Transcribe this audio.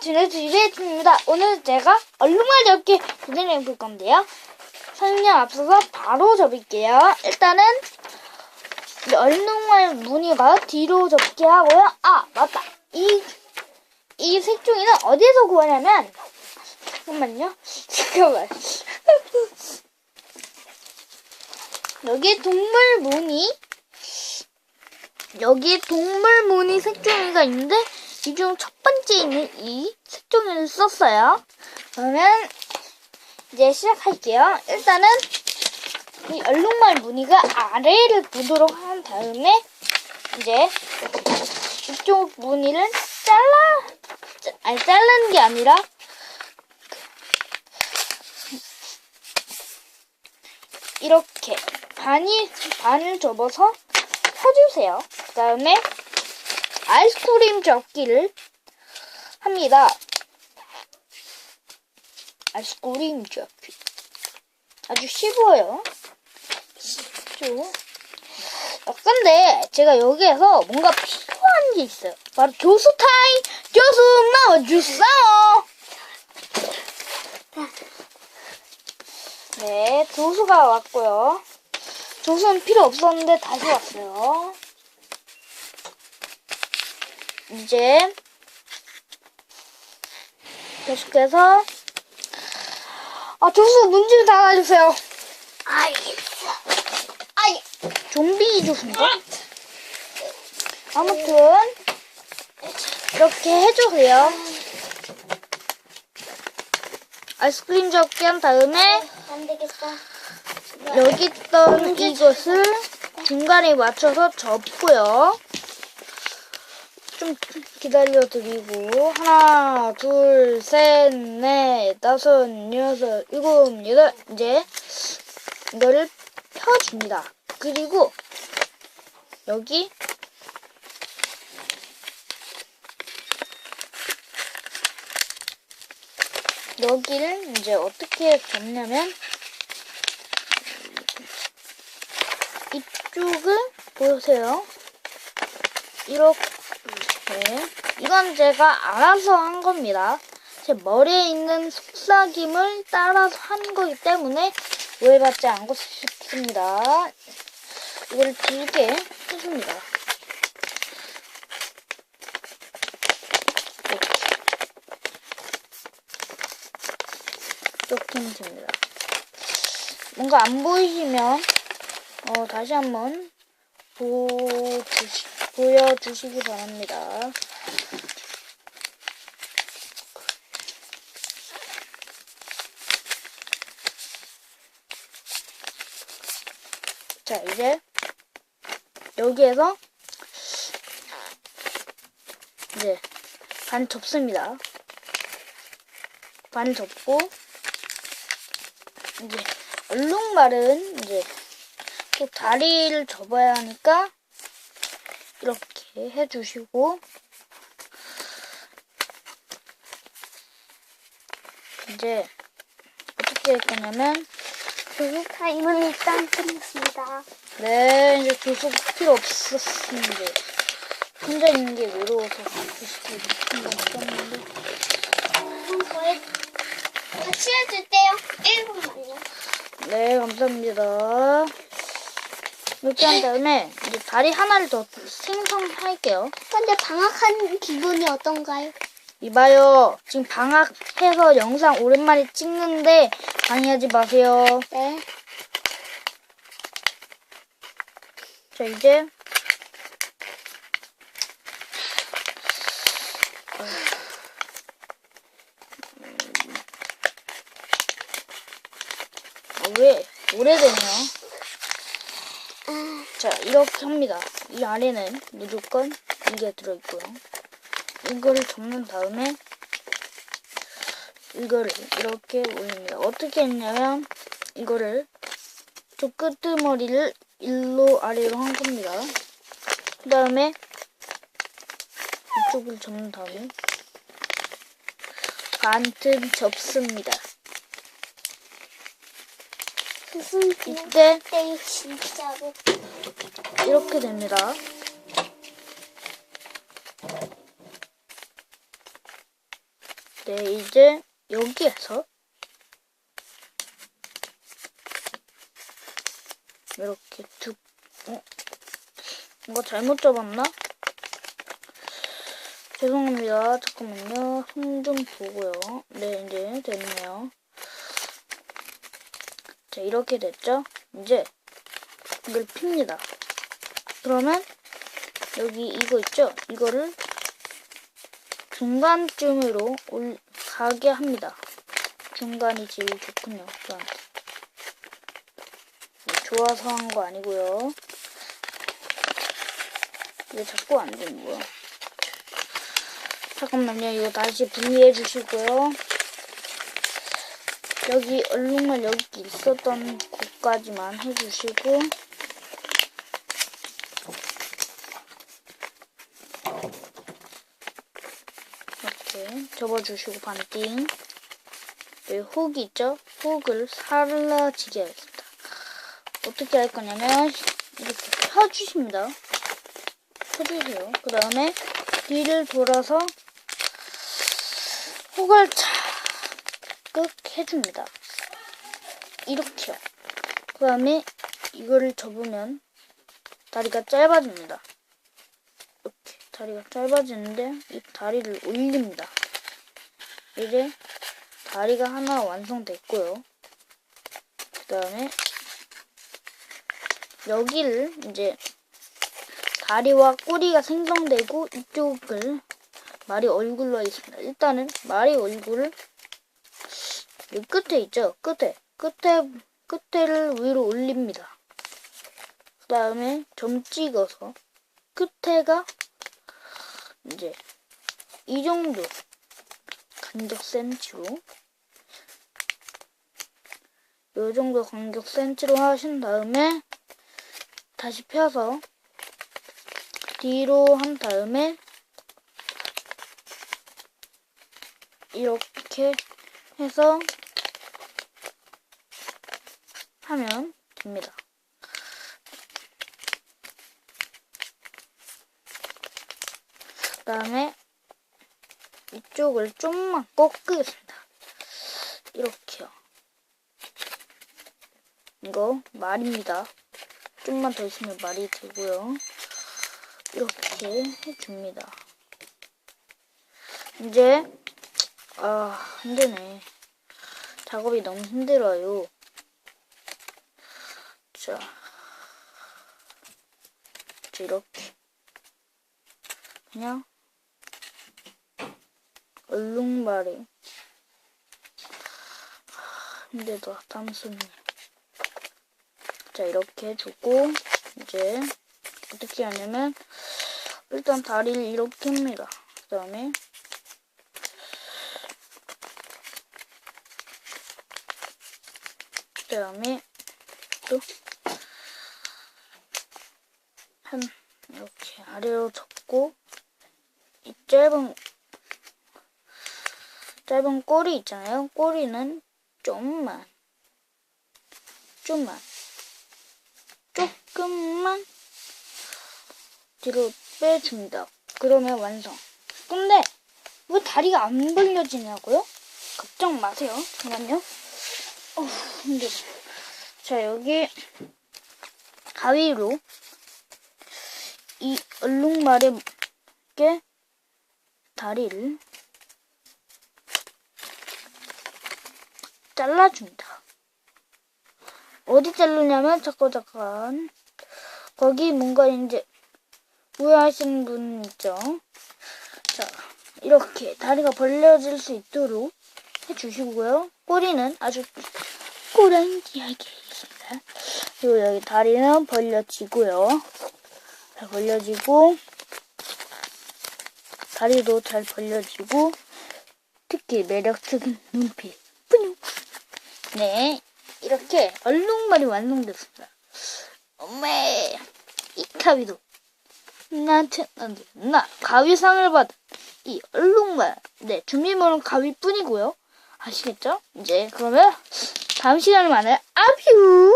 지내주리겠습니다. 오늘 제가 얼룩말 접기 도전해 볼 건데요. 설명 앞서서 바로 접을게요. 일단은 이 얼룩말 무늬가 뒤로 접게 하고요. 아 맞다. 이 이 색종이는 어디서 구하냐면 잠깐만요. 잠깐만. 여기 동물 무늬 여기 동물 무늬 색종이가 있는데 이 중 첫 번째 있는 이 색종이를 썼어요. 그러면 이제 시작할게요. 일단은 이 얼룩말 무늬가 아래를 보도록 한 다음에 이제 이쪽 무늬를 잘라 짜- 아니 자르는 게 아니라 이렇게 반이 반을 접어서 펴주세요. 그 다음에 아이스크림 접기를 합니다. 아이스크림 접기 아주 쉬워요. 쉽죠? 아, 근데 제가 여기에서 뭔가 필요한 게 있어요. 바로 조수 타임! 조수 나와주세요! 네, 조수가 왔고요. 조수는 필요 없었는데 다시 왔어요. 이제 계속해서 아 조수 문 좀 닫아주세요. 알겠어. 아이, 좀비 조수인가? 아무튼 이렇게 해주세요. 아이스크림 접기 한 다음에 안 되겠다. 여기 있던 이것을 중간에 맞춰서 접고요. 좀 기다려드리고 하나, 둘, 셋, 넷, 다섯, 여섯, 일곱, 여덟 이제 이거를 펴줍니다. 그리고 여기 여기를 이제 어떻게 접냐면 이쪽을 보세요. 이렇게. 이건 제가 알아서 한 겁니다. 제 머리에 있는 속삭임을 따라서 한 거기 때문에 오해받지 않고 싶습니다. 이걸 길게 해줍니다. 이렇게. 이렇게 하면 됩니다. 뭔가 안 보이시면 어, 다시 한번 보여주시, 보여주시기 바랍니다. 자, 이제 여기에서 이제 반 접습니다. 반 접고 이제 얼룩말은 이제 또 다리를 접어야 하니까 이렇게 해주시고 이제 어떻게 할 거냐면 조수 타임은 일단 끝났습니다. 네 이제 조수 필요 없었는데 혼자 있는 게 외로워서 한번 썼는데 저희 같이 해줄게요. 1분만요. 네 감사합니다 이렇게 한 다음에 이제 다리 하나를 더 생성할게요 근데 방학한 기분이 어떤가요? 이봐요. 지금 방학해서 영상 오랜만에 찍는데 방해하지 마세요. 네. 자, 이제. 아, 왜 오래되냐? 자, 이렇게 합니다. 이 아래는 무조건 이게 들어있고요. 이거를 접는 다음에 이거를 이렇게 올립니다. 어떻게 했냐면 이거를 저 끄트머리를 일로 아래로 한 겁니다. 그 다음에 이쪽을 접는 다음에 반틈 접습니다. 이때 진짜로 이렇게 됩니다. 네, 이제 여기에서 이렇게 두, 어? 이거 잘못 접었나? 죄송합니다. 잠깐만요. 손 좀 보고요. 네, 이제 됐네요. 자, 이렇게 됐죠? 이제 이걸 핍니다. 그러면 여기 이거 있죠? 이거를 중간쯤으로 올, 가게 합니다. 중간이 제일 좋군요. 저한테. 네, 좋아서 한 거 아니고요. 왜 자꾸 안 되는 거야? 잠깐만요. 이거 다시 분리해 주시고요. 여기 얼룩말 여기 있었던 곳까지만 해주시고 이렇게 접어주시고 반띵 여기 훅 있죠? 훅을 사라지게 하겠습니다. 어떻게 할 거냐면 이렇게 펴주십니다. 펴주세요. 그 다음에 뒤를 돌아서 훅을 착 해줍니다. 이렇게요. 그 다음에 이거를 접으면 다리가 짧아집니다. 이렇게 다리가 짧아지는데 이 다리를 올립니다. 이제 다리가 하나 완성됐고요. 그 다음에 여기를 이제 다리와 꼬리가 생성되고 이쪽을 말이 얼굴로 하겠습니다. 일단은 말이 얼굴을 이 끝에 있죠? 끝에 끝에 끝에를 위로 올립니다. 그 다음에 점 찍어서 끝에가 이제 이 정도 간격 센치로 요 정도 간격 센치로 하신 다음에 다시 펴서 뒤로 한 다음에 이렇게 해서 하면 됩니다. 그 다음에 이쪽을 좀만 꺾겠습니다. 이렇게요. 이거 말입니다. 좀만 더 있으면 말이 되고요. 이렇게 해줍니다. 이제 아 힘드네. 작업이 너무 힘들어요. 자, 자 이렇게 그냥 얼룩말이 힘들다 땀쓰네. 자 이렇게 해주고 이제 어떻게 하냐면 일단 다리를 이렇게 합니다. 그 다음에 그 다음에 또 한 이렇게 아래로 접고 이 짧은 짧은 꼬리 있잖아요. 꼬리는 좀만 좀만 조금만 뒤로 빼줍니다. 그러면 완성. 근데 왜 다리가 안 벌려지냐고요? 걱정 마세요. 잠깐만요. 어, 힘들어. 자, 여기 가위로 이 얼룩말의 게 다리를 잘라줍니다. 어디 자르냐면 잠깐 잠깐 거기 뭔가 이제 우회하시는 분 있죠. 자 이렇게 다리가 벌려질 수 있도록 해주시고요. 꼬리는 아주 꼬랑지하게 있습니다. 그리고 여기 다리는 벌려지고요. 잘 벌려지고 다리도 잘 벌려지고 특히 매력적인 눈빛 네 이렇게 얼룩말이 완성됐습니다. 엄매 이 가위도 나한테 나 가위상을 받은 이 얼룩말 네 준비물은 가위뿐이고요 아시겠죠? 이제 그러면 다음 시간에 만나요 아뷰